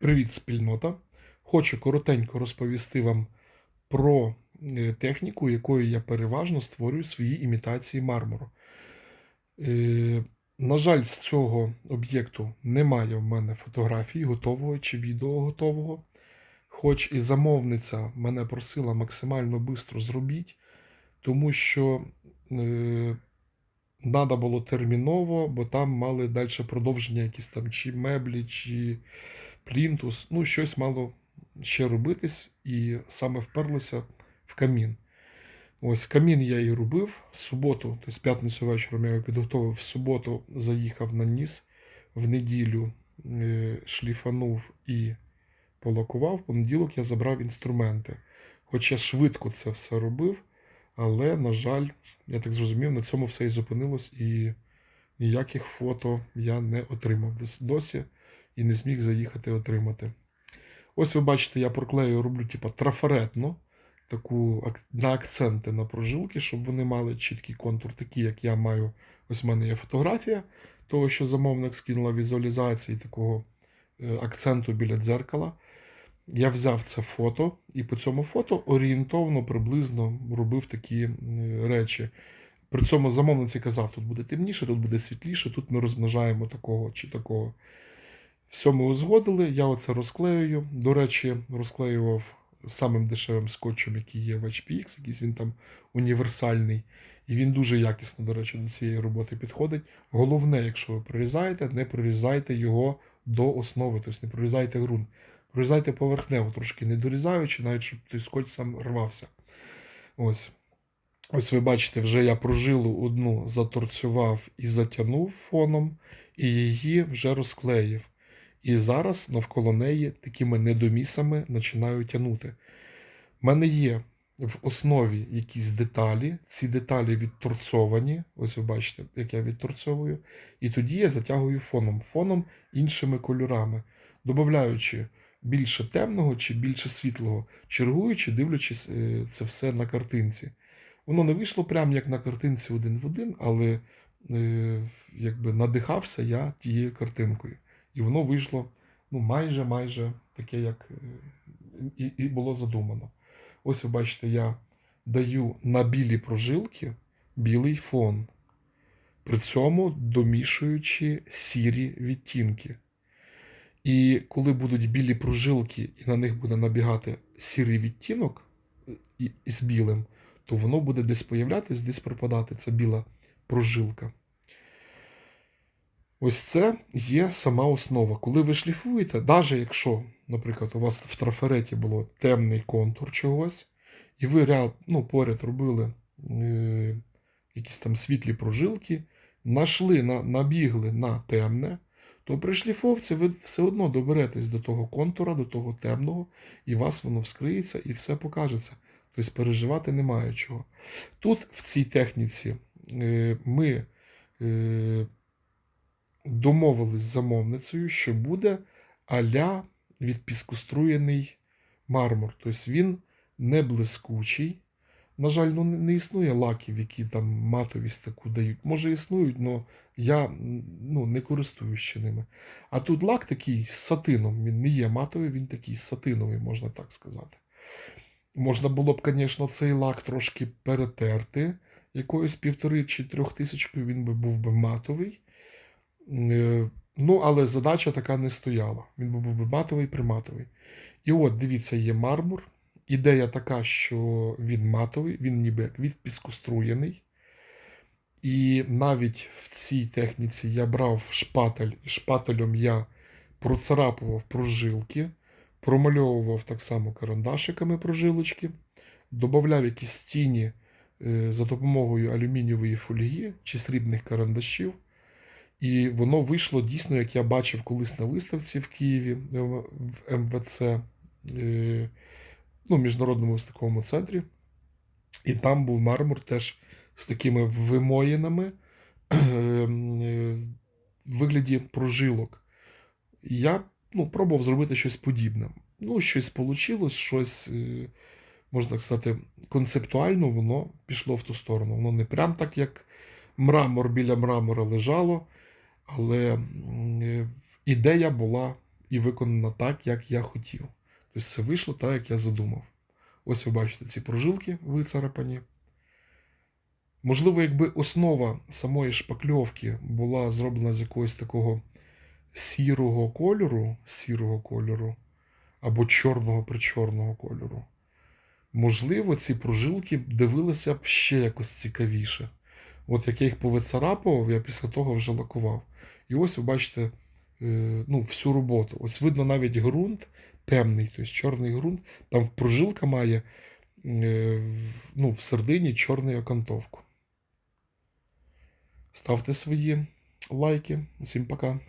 Привіт, спільнота! Хочу коротенько розповісти вам про е, техніку, якою я переважно створюю свої імітації мармуру. Е, На жаль, з цього об'єкту немає в мене фотографії готового чи відео готового. Хоч і замовниця мене просила максимально швидко зробіть, тому що треба було терміново, бо там мали далі продовження якісь там чи меблі, чи плінтус, ну, щось мало ще робитись, і саме вперлися в камін. Ось камін я і робив. В суботу, тобто п'ятницю вечором я його підготовив, в суботу заїхав на ніс, в неділю е, шліфанув і полакував. В понеділок я забрав інструменти. Хоч я швидко це все робив, але, на жаль, я так зрозумів, на цьому все і зупинилось, і ніяких фото я не отримав дос- досі і не зміг заїхати отримати. Ось ви бачите, я проклею, роблю типа трафаретно, таку на акценти на прожилки, щоб вони мали чіткий контур, такий, як я маю. Ось в мене є фотографія того, що замовник скинула візуалізації такого е, акценту біля дзеркала. Я взяв це фото, і по цьому фото орієнтовно приблизно робив такі речі. При цьому замовниці казав, тут буде темніше, тут буде світліше, тут ми розмножаємо такого чи такого. Все ми узгодили, я оце розклеюю. До речі, розклеював самим дешевим скотчем, який є в HPX, якийсь він там універсальний. І він дуже якісно, до речі, до цієї роботи підходить. Головне, якщо ви прорізаєте, не прорізайте його до основи, тобто не прорізайте ґрунт. Прорізайте поверхнево, трошки не дорізаючи, навіть щоб той скотч сам рвався. Ось. Ось ви бачите, вже я прожилу одну заторцював і затягнув фоном, і її вже розклеїв. І зараз навколо неї такими недомісами починаю тягнути. У мене є в основі якісь деталі, ці деталі відторцовані. Ось ви бачите, як я відторцовую. І тоді я затягую фоном, фоном іншими кольорами, додаючи більше темного чи більше світлого, чергуючи, дивлячись е, це все на картинці. Воно не вийшло прямо як на картинці один в один, але е, якби надихався я тією картинкою. І воно вийшло ну, майже майже таке, як е, і, і було задумано. Ось ви бачите, я даю на білі прожилки білий фон, при цьому домішуючи сірі відтінки. І коли будуть білі прожилки, і на них буде набігати сірий відтінок е, із білим, то воно буде десь появлятись, десь пропадати ця біла прожилка. Ось це є сама основа. Коли ви шліфуєте, навіть якщо, наприклад, у вас в трафареті було темний контур чогось, і ви ряд, ну, поряд робили е, якісь там світлі прожилки, нашли, на, набігли на темне, то при шліфовці ви все одно доберетесь до того контура, до того темного, і вас воно вскриється і все покажеться. Тобто переживати немає чого. Тут, в цій техніці, е, ми е, домовились з замовницею, що буде аля відпіскоструєний мармур. Тобто він не блискучий. На жаль, ну, не існує лаків, які там матовість таку дають. Може, існують, але я ну, не користуюсь ще ними. А тут лак такий з сатином. Він не є матовий, він такий сатиновий, можна так сказати. Можна було б, звісно, цей лак трошки перетерти. Якоюсь півтори чи трьох тисячкою він би був би матовий. Е, Ну, але задача така не стояла. Він був би матовий приматовий. І от, дивіться, є мармур. Ідея така, що він матовий, він ніби як відпіскоструєний. І навіть в цій техніці я брав шпатель, і шпателем я процарапував прожилки, промальовував так само карандашиками прожилочки, додавав якісь тіні е, за допомогою алюмінієвої фольги чи срібних карандашів. І воно вийшло дійсно, як я бачив колись на виставці в Києві е, в МВЦ, е, ну, міжнародному виставковому центрі. І там був мармур теж з такими вимоїнами е, в вигляді прожилок. Я ну, пробував зробити щось подібне. Ну, щось вийшло, щось, можна так сказати, концептуально воно пішло в ту сторону. Воно не прям так, як мрамор біля мрамора лежало, але е, ідея була і виконана так, як я хотів. Тобто це вийшло так, як я задумав. Ось ви бачите ці прожилки вицарапані. Можливо, якби основа самої шпакльовки була зроблена з якогось такого сірого кольору, сірого кольору або чорного причорного кольору. Можливо, ці прожилки дивилися б ще якось цікавіше. От як я їх повицарапував, я після того вже лакував. І ось ви бачите е, ну, всю роботу. Ось видно навіть ґрунт темний, тобто чорний ґрунт. Там прожилка має е, ну, в середині чорну окантовку. Ставте свої лайки. Всім пока.